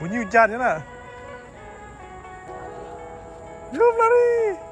Bunyi hujan je nak. Jom lari.